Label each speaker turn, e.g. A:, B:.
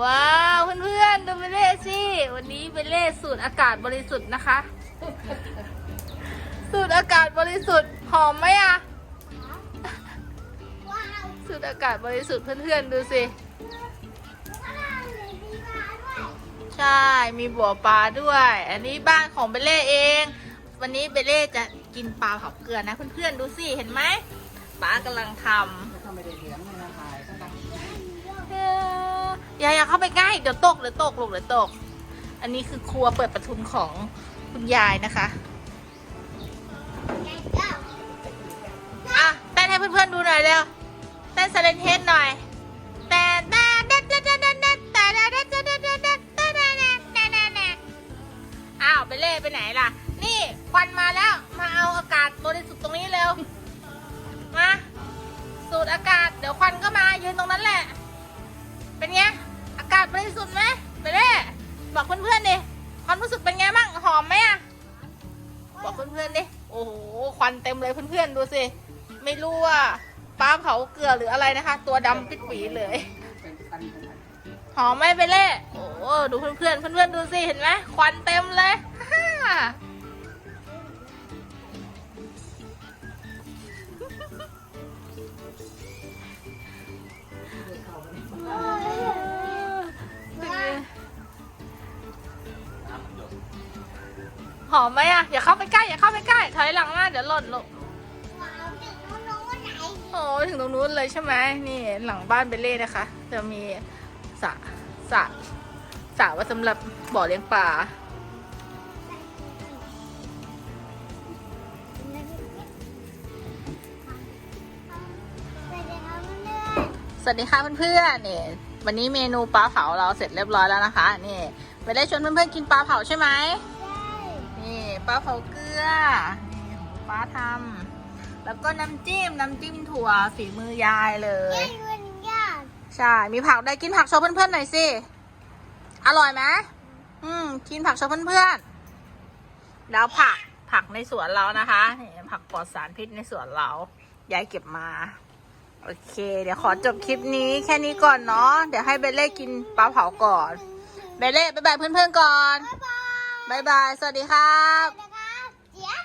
A: ว้าวเพื่อนๆดูเบลเล่สิ วันนี้เบลเล่สูตรอากาศบริสุทธิ์นะคะ สูตรอากาศบริสุทธิ์หอมไหมอะสูตรอากาศบริสุทธิ์เพื่อนๆดูสิใช่มีบัวปลาด้วย อันนี้บ้านของเบลเล่เอง วันนี้เบลเล่จะกินปลาเผาเกลือนะเพื่อนๆดูสิเห็นไหมป้ากำลังทำ
B: อย่า
A: อย่าเข้าไปใกล้เดี๋ยวตกเดี๋ยวตกลูกเดี๋ยวตก อันนี้คือครัวเปิดประทุนของคุณยายนะคะอะเต้นให้เพื่อนๆดูหน่อยเร็วเต้นสเลนเฮดหน่อยแต่แต่แต่แต่แต่แต่แต่แต่แต่แต่แต่แต่แต่แต่แต่แต่อ้าวไปเล่ไปไหนล่ะ นี่ควันมาแล้วมาเอาอากาศบริสุทธิ์ตรงนี้เร็ว ควันเต็มเลยเพื่อนๆดูสิ ไม่รู้ว่าปลาเผาเกลือหรืออะไรนะคะ ตัวดำปิดปีเลย หอมไหมไปเล่โอ้ดูเพื่อนๆเพื่อนๆดูสิเห็นไหมควันเต็มเลย หอมไหมอะอย่าเข้าไปใกล้ อย่าเข้าไปใกล้ ถอยหลังมา เดี๋ยวหล่นลูก
C: ว้าวเด็กน้องๆวันไหน
A: โอ้ถึงตรงนู้นเลยใช่ไหมนี่หลังบ้านเบลเล่นะคะ จะมีสระสระสระไว่าสำหรับบ่อเลี้ยงปลา
C: ไปเลยครับเพื่อน
A: สวัสดีค่ะเพื่อนๆนี่วันนี้เมนูปลาเผาเราเสร็จเรียบร้อยแล้วนะคะ นี่เบลเล่ชวนเพื่อนๆกินปลาเผาใช่ไหม
C: ใช่
A: นี่ ปลาเผาเกลือนี่ของป้าทำแล้วก็น้ำจิ้มน้ำจิ้มถั่วฝีมือยายเลย
C: ยายวันยาก
A: ใช่ มีผักได้กินผักโชว์เพื่อนๆหน่อยสิ อร่อยไหมอืม กินผักโชว์เพื่อนๆ แล้วผักผักในสวนเรานะคะนี่ผักปลอดสารพิษในสวนเรา ยายเก็บมา โอเค เดี๋ยวขอจบคลิปนี้แค่นี้ก่อนเนาะ เดี๋ยวให้เบลเล่กินปลาเผาก่อน เบลเล่บ๊ายบายเพื่อนๆก่อน
C: บ๊ายบาย
A: บ๊ายบาย สวัสดีครับ
C: นะครับเจี๊ยบ